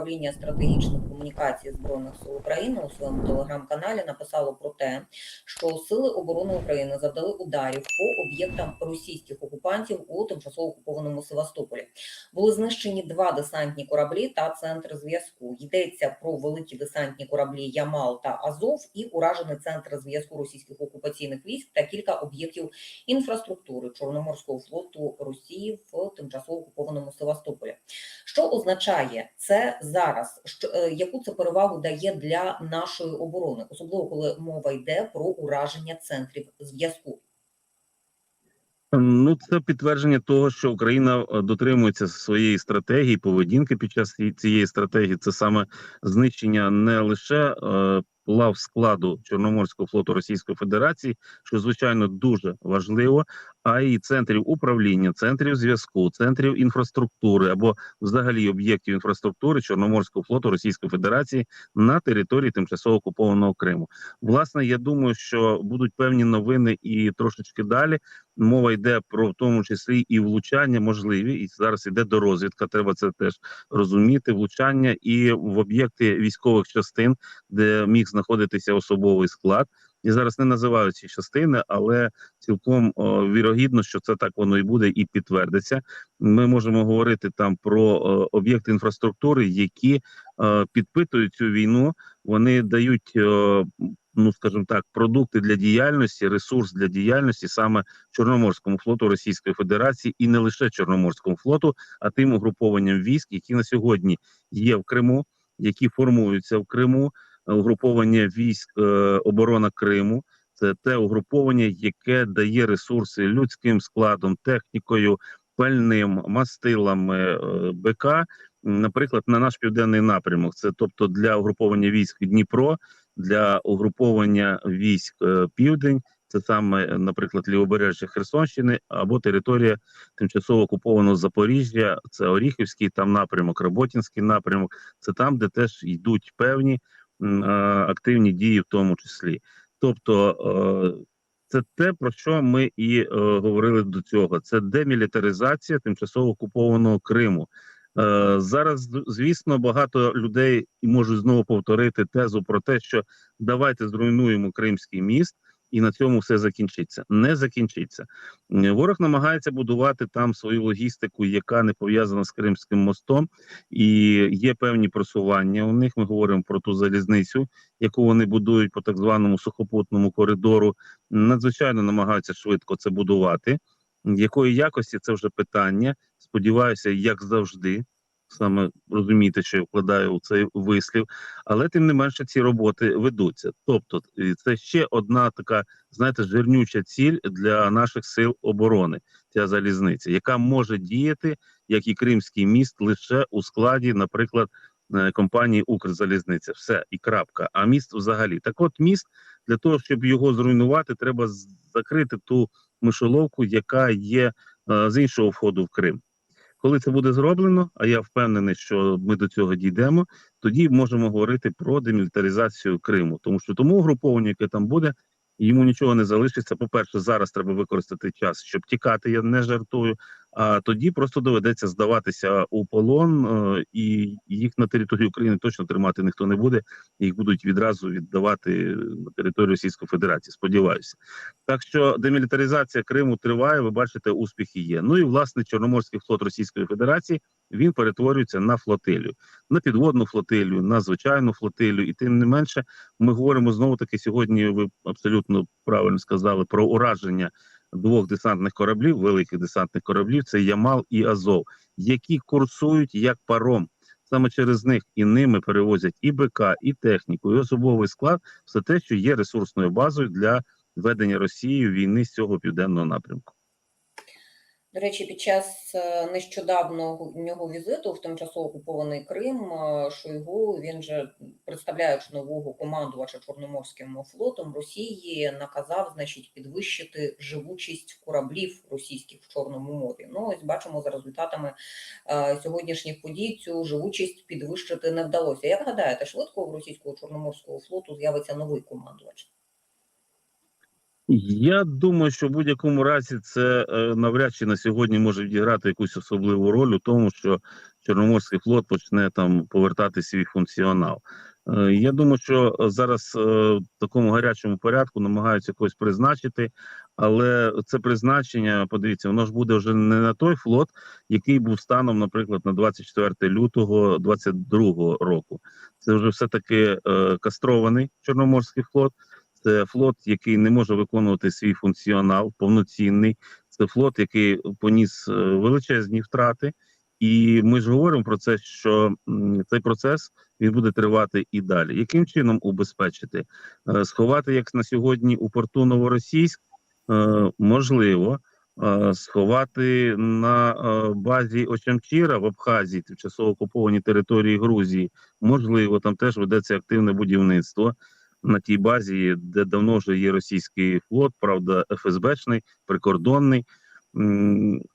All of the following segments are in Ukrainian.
управління стратегічних комунікацій збройних сил України у своєму телеграм-каналі написало про те, що сили оборони України завдали ударів по об'єктам російських окупантів у тимчасово окупованому Севастополі. Були знищені два десантні кораблі та центр зв'язку. Йдеться про великі десантні кораблі Ямал та Азов і уражений центр зв'язку російських окупаційних військ та кілька об'єктів інфраструктури Чорноморського флоту Росії в тимчасово окупованому Севастополі. Що означає це зараз? Що е, яку це перевагу дає для нашої оборони, особливо коли мова йде про ураження центрів зв'язку? Ну, це підтвердження того, що Україна е, дотримується своєї стратегії, поведінки під час цієї стратегії. Це саме знищення не лише е, лав складу Чорноморського флоту Російської Федерації, що звичайно дуже важливо, а й центрів управління, центрів зв'язку, центрів інфраструктури або взагалі об'єктів інфраструктури Чорноморського флоту Російської Федерації на території тимчасово окупованого Криму. Власне, я думаю, що будуть певні новини і трошечки далі. Мова йде про в тому числі і влучання можливі, і зараз йде до розвідка. Треба це теж розуміти. Влучання і в об'єкти військових частин, де міг знаходитися особовий склад. І зараз не називають ці частини, але цілком о, вірогідно, що це так воно і буде, і підтвердиться. Ми можемо говорити там про о, об'єкти інфраструктури, які е, підпитують цю війну. Вони дають, е, ну скажімо так, продукти для діяльності, ресурс для діяльності саме Чорноморському флоту Російської Федерації і не лише Чорноморському флоту, а тим угрупованням військ, які на сьогодні є в Криму, які формуються в Криму, угруповання військ е, оборона Криму. Це те угруповання, яке дає ресурси людським складом, технікою, пальним, мастилами е, БК, наприклад, на наш південний напрямок. Це тобто для угруповання військ Дніпро, для угруповання військ е, Південь. Це саме, е, наприклад, лівобережжя Херсонщини або територія тимчасово окупованого Запоріжжя, це Оріхівський там напрямок, Роботінський напрямок. Це там, де теж йдуть певні е, активні дії, в тому числі. Тобто, е, це те, про що ми і е, говорили до цього. Це демілітаризація тимчасово окупованого Криму. Е, зараз, звісно, багато людей і можуть знову повторити тезу про те, що давайте зруйнуємо Кримський міст. І на цьому все закінчиться. Не закінчиться. Ворог намагається будувати там свою логістику, яка не пов'язана з Кримським мостом, і є певні просування. У них ми говоримо про ту залізницю, яку вони будують по так званому сухопутному коридору. Надзвичайно намагаються швидко це будувати. Якої якості це вже питання. Сподіваюся, як завжди. Саме розумієте, що я вкладаю у цей вислів, але тим не менше ці роботи ведуться. Тобто, це ще одна така, знаєте, жирнюча ціль для наших сил оборони. Ця залізниця, яка може діяти, як і Кримський міст, лише у складі, наприклад, е, компанії Укрзалізниця. Все і крапка. А міст взагалі. Так, от міст для того, щоб його зруйнувати, треба закрити ту мишоловку, яка є е, з іншого входу в Крим. Коли це буде зроблено, а я впевнений, що ми до цього дійдемо, тоді можемо говорити про демілітаризацію Криму, тому що тому угруповання, яке там буде, йому нічого не залишиться. По-перше, зараз треба використати час, щоб тікати. Я не жартую. А тоді просто доведеться здаватися у полон, е, і їх на території України точно тримати ніхто не буде. Їх будуть відразу віддавати на територію Російської Федерації. Сподіваюся. Так що демілітаризація Криму триває. Ви бачите, успіхи є. Ну і власне Чорноморський флот Російської Федерації він перетворюється на флотилію, на підводну флотилію, на звичайну флотилію. І тим не менше, ми говоримо знову таки сьогодні. Ви абсолютно правильно сказали про ураження двох десантних кораблів, великих десантних кораблів. Це Ямал і Азов, які курсують як паром. Саме через них і ними перевозять і БК, і техніку, і особовий склад, все те, що є ресурсною базою для ведення Росією війни з цього південного напрямку. До речі, під час е, нещодавнього нього візиту в тимчасово окупований Крим е, Шойгу він же представляючи нового командувача Чорноморським флотом Росії, наказав значить підвищити живучість кораблів російських в Чорному морі. Ну ось бачимо за результатами е, сьогоднішніх подій цю живучість підвищити не вдалося. Як гадаєте, швидко в російського чорноморського флоту з'явиться новий командувач? Я думаю, що в будь-якому разі це е, навряд чи на сьогодні може відіграти якусь особливу роль у тому, що Чорноморський флот почне там повертати свій функціонал. Е, я думаю, що зараз е, в такому гарячому порядку намагаються когось призначити, але це призначення, подивіться, воно ж буде вже не на той флот, який був станом, наприклад, на 24 лютого 22 року. Це вже все таки кастрований Чорноморський флот. Це флот, який не може виконувати свій функціонал повноцінний. Це флот, який поніс е, величезні втрати. І ми ж говоримо про це, що цей процес він буде тривати і далі. Яким чином убезпечити? Е, Сховати, як на сьогодні, у порту Новоросійськ е, можливо. Сховати на базі Очамчіра в Абхазії, тимчасово окупованій території Грузії, можливо, там теж ведеться активне будівництво на тій базі, де давно вже є російський флот, правда, ФСБшний, прикордонний.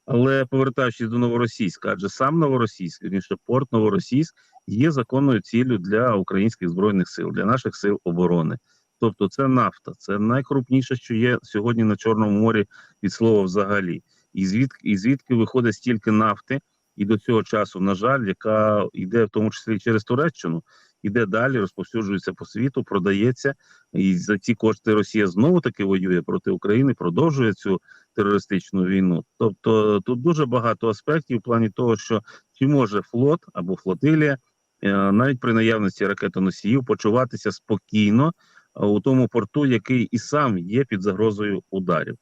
Але повертаючись до Новоросійська, адже сам Новоросійськ, вірніше, порт Новоросійськ є законною ціллю для українських збройних сил, для наших сил оборони. Тобто, це нафта, це найкрупніше, що є сьогодні на Чорному морі від слова взагалі. І звідки і звідки виходить стільки нафти, і до цього часу, на жаль, яка йде в тому числі через Туреччину, іде далі, розповсюджується по світу, продається, і за ці кошти Росія знову таки воює проти України, продовжує цю терористичну війну. Тобто тут дуже багато аспектів в плані того, що чи може флот або флотилія, е, навіть при наявності ракетоносіїв, почуватися спокійно е, у тому порту, який і сам є під загрозою ударів.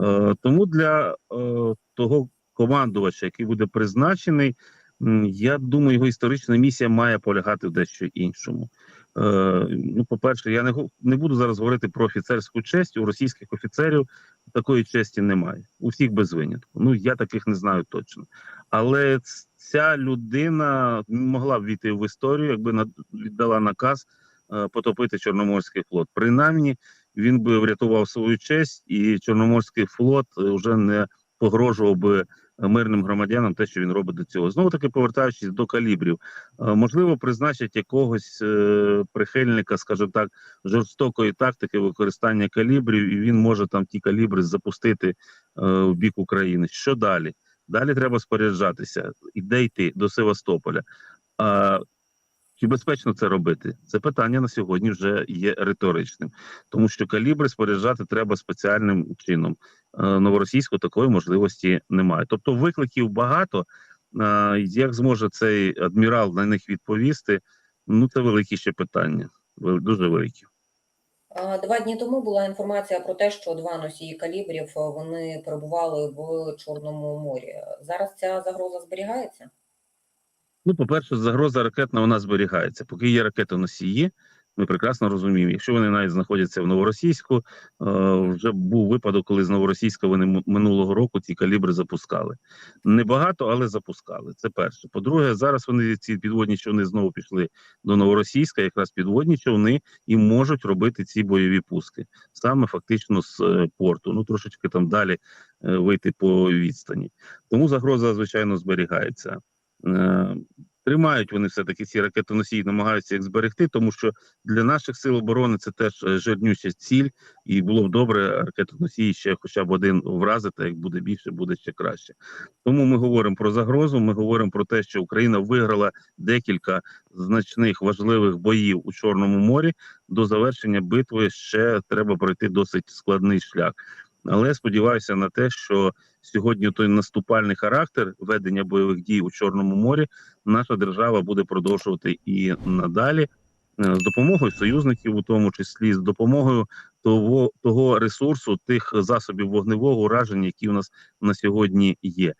Е, Тому для того командувача, який буде призначений, я думаю, його історична місія має полягати в дещо іншому. Е, ну, по-перше, я не не буду зараз говорити про офіцерську честь. У російських офіцерів такої честі немає. У всіх без винятку. Ну я таких не знаю точно. Але ця людина могла б війти в історію, якби віддала наказ е, потопити Чорноморський флот. Принаймні, він би врятував свою честь, і Чорноморський флот е, вже не погрожував би мирним громадянам те, що він робить до цього. Знову таки повертаючись до калібрів, е, можливо, призначать якогось е, прихильника, скажімо так, жорстокої тактики використання калібрів, і він може там ті калібри запустити е, в бік України. Що далі? Далі треба споряджатися, і де йти до Севастополя. Чи безпечно це робити? Це питання на сьогодні вже є риторичним, тому що калібри споряджати треба спеціальним чином. Е, Новоросійську такої можливості немає. Тобто викликів багато. Е, Як зможе цей адмірал на них відповісти? Ну це великі ще питання, дуже великі. Два дні тому була інформація про те, що два носії калібрів е, вони перебували в Чорному морі. Зараз ця загроза зберігається? Ну, по-перше, загроза ракетна вона зберігається. Поки є ракетоносії, ми прекрасно розуміємо, якщо вони навіть знаходяться в Новоросійську, е, вже був випадок, коли з Новоросійська вони минулого року ці калібри запускали. Небагато, але запускали. Це перше. По-друге, зараз вони ці підводні човни знову пішли до Новоросійська, якраз підводні човни і можуть робити ці бойові пуски саме фактично з е, порту. Ну трошечки там далі е, вийти по відстані. Тому загроза, звичайно, зберігається. Е, Тримають вони все-таки ці ракетоносії, намагаються їх зберегти, тому що для наших сил оборони це теж е, жирнюча ціль, і було б добре ракетоносії ще хоча б один вразити. Як буде більше, буде ще краще. Тому ми говоримо про загрозу. Ми говоримо про те, що Україна виграла декілька значних важливих боїв у Чорному морі. До завершення битви ще треба пройти досить складний шлях. Але сподіваюся на те, що сьогодні той наступальний характер ведення бойових дій у Чорному морі наша держава буде продовжувати і надалі е, з допомогою союзників, у тому числі з допомогою того, того ресурсу, тих засобів вогневого ураження, які у нас на сьогодні є.